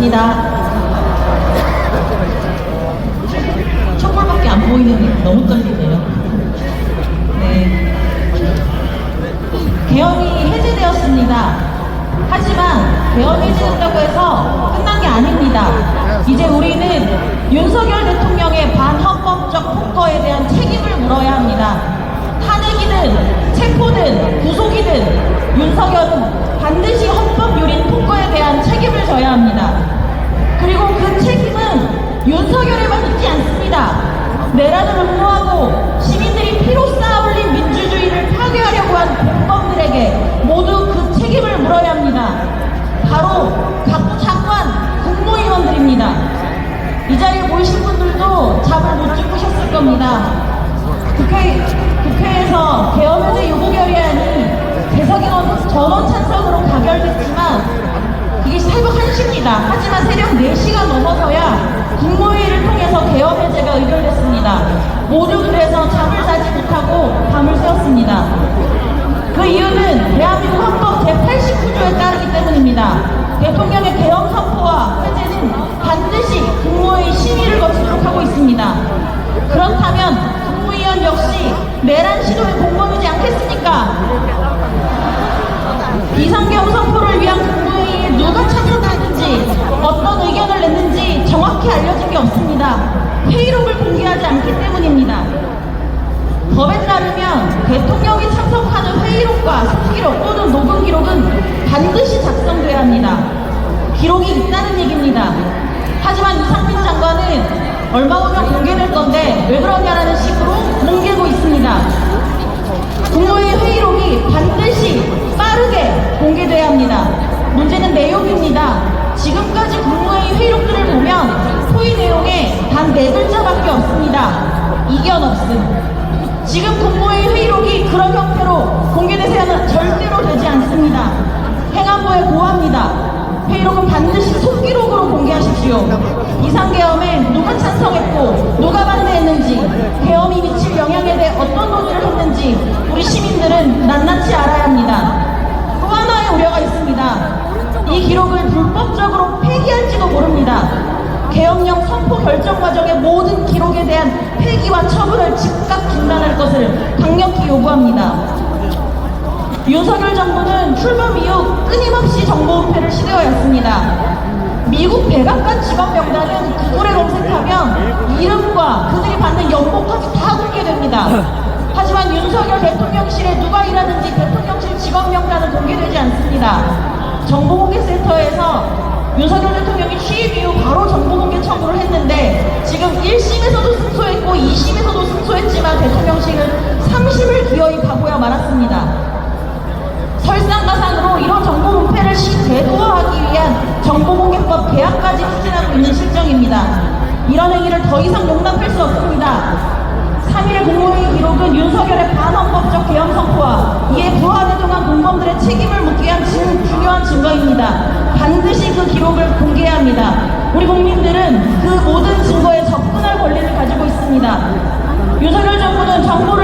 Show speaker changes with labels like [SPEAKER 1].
[SPEAKER 1] 반갑습니다. 촛불밖에 안 보이는 게 너무 떨리네요. 네. 계엄이 해제되었습니다. 하지만 계엄이 해제됐다고 해서 끝난 게 아닙니다. 이제 우리는 윤석열 대통령의 반헌법적 폭거에 대한 책임을 물어야 합니다. 탄핵이든 체포든 구속이든 윤석열은 모이신 분들도 잠을 못 주무셨을 겁니다. 국회, 국회에서 개헌해제 요구 결의안이 대석이원 전원 찬성으로 가결됐지만 이게 새벽 1시입니다. 하지만 새벽 4시가 넘어서야 국무회의를 통해서 개헌해제가 의결됐습니다. 모두 그래서 잠을 자지 못하고 밤을 새웠습니다. 그 이유는 대한민국 헌법 제89조에 따르기 때문입니다. 따르면 대통령이 참석하는 회의록과 스피록 또는 녹음 기록은 반드시 작성돼야 합니다. 기록이 있다는 얘기입니다. 하지만 이상민 장관은 얼마 후면 공개될 건데 왜 그러냐라는 식으로 뭉개고 있습니다. 국무회의 회의록이 반드시 빠르게 공개돼야 합니다. 문제는 내용입니다. 지금까지 국무회의 회의록들을 보면 소위 내용에 단 네 글자밖에 없습니다. 이견 없음. 지금 국무회의 회의록이 그런 형태로 공개돼서는 절대로 되지 않습니다. 행안부에 고합니다. 회의록은 반드시 속기록으로 공개하십시오. 이상계엄에 누가 기록에 대한 폐기와 처분을 즉각 중단할 것을 강력히 요구합니다. 윤석열 정부는 출범 이후 끊임없이 정보 은폐를 시도하였습니다. 미국 백악관 직원 명단은 구글에 검색하면 이름과 그들이 받는 연봉까지 다 공개됩니다. 하지만 윤석열 대통령실에 누가 일하는지 대통령실 직원 명단은 공개되지 않습니다. 정보공개센터에서 윤석열 대통령이 취임 이후 바로 정보공개 청구를 했는데 지금 1심에서도 승소했고 2심에서도 승소했지만 대통령실은 3심을 기어이 가고야 말았습니다. 설상가상으로 이런 정보 은폐를 시대도화하기 위한 정보공개법 개혁까지 추진하고 있는 실정입니다. 이런 행위를 더 이상 용납할 수 없습니다. 3일 국무회의 기록은 윤석열의 반헌 있습니다. 윤석열 정부는 정보를